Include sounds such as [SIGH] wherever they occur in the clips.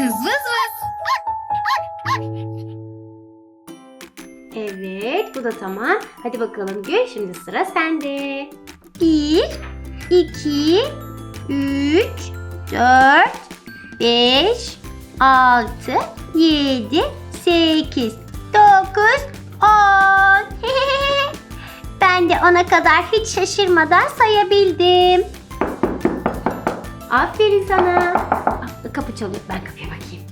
Kız vız. Evet bu da tamam. Hadi bakalım Gül şimdi sıra sende. Bir, iki, üç, dört, beş, altı, yedi, sekiz, dokuz, on. [LAUGHS] ben de ona kadar hiç şaşırmadan sayabildim. Aferin sana. Ah, çalıyor. Ben kapıya bakayım.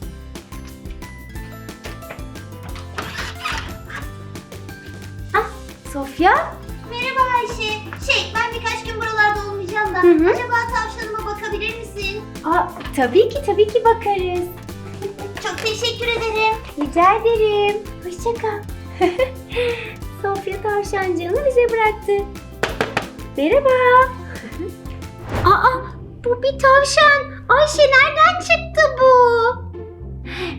Ah, Sofya. Merhaba Ayşe. Şey ben birkaç gün buralarda olmayacağım da. Hı hı. Acaba tavşanıma bakabilir misin? Aa, tabii ki tabii ki bakarız. [LAUGHS] Çok teşekkür ederim. Rica ederim. Hoşça kal. [LAUGHS] Sofya tavşancığını bize bıraktı. Merhaba. Aa, bu bir tavşan. Ayşe nereden çıktı bu?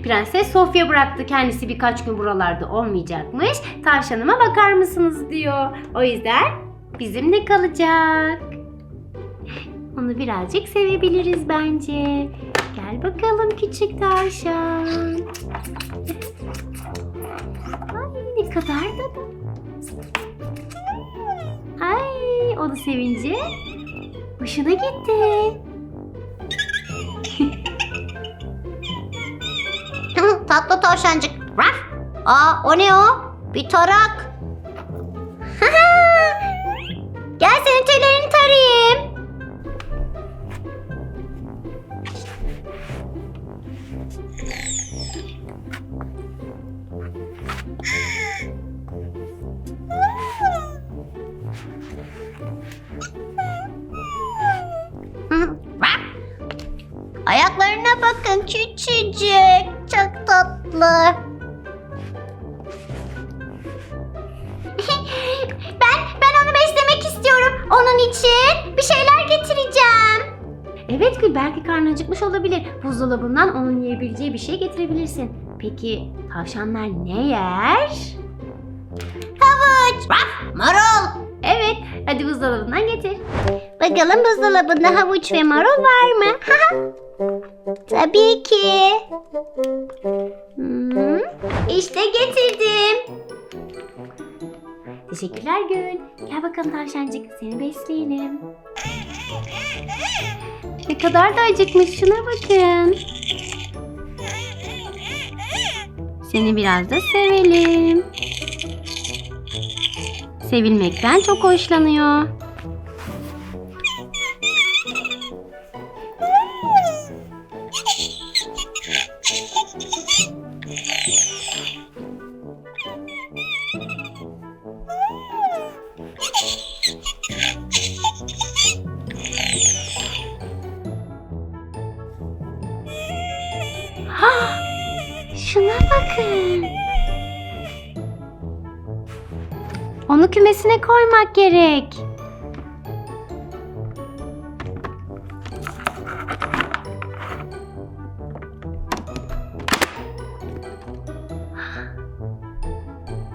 Prenses Sofya bıraktı. Kendisi birkaç gün buralarda olmayacakmış. Tavşanıma bakar mısınız diyor. O yüzden bizimle kalacak. Onu birazcık sevebiliriz bence. Gel bakalım küçük tavşan. Ay ne kadar da Ay onu sevince hoşuna gitti. Tatlı tavşancık. Raf. Aa o ne o? Bir tarak. Ayaklarına bakın küçücük. Çok tatlı. [LAUGHS] ben ben onu beslemek istiyorum. Onun için bir şeyler getireceğim. Evet Gül belki karnı acıkmış olabilir. Buzdolabından onun yiyebileceği bir şey getirebilirsin. Peki tavşanlar ne yer? Havuç. Marul. Evet hadi buzdolabından getir. Bakalım buzdolabında havuç ve marul var mı? [LAUGHS] Tabii ki. Hmm, İşte getirdim. Teşekkürler Gül. Gel bakalım tavşancık seni besleyelim. Ne kadar da acıkmış şuna bakın. Seni biraz da sevelim. Sevilmekten çok hoşlanıyor. Şuna bakın. Onu kümesine koymak gerek.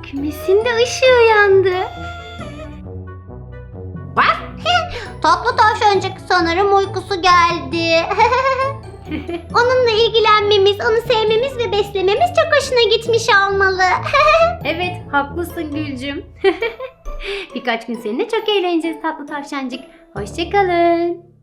Kümesinde ışığı yandı. [LAUGHS] Tatlı tavşancık sanırım uykusu geldi. [LAUGHS] [LAUGHS] Onunla ilgilenmemiz, onu sevmemiz ve beslememiz çok hoşuna gitmiş olmalı. [LAUGHS] Evet, haklısın Gülcüm. [LAUGHS] Birkaç gün seninle çok eğleneceğiz tatlı tavşancık. Hoşçakalın.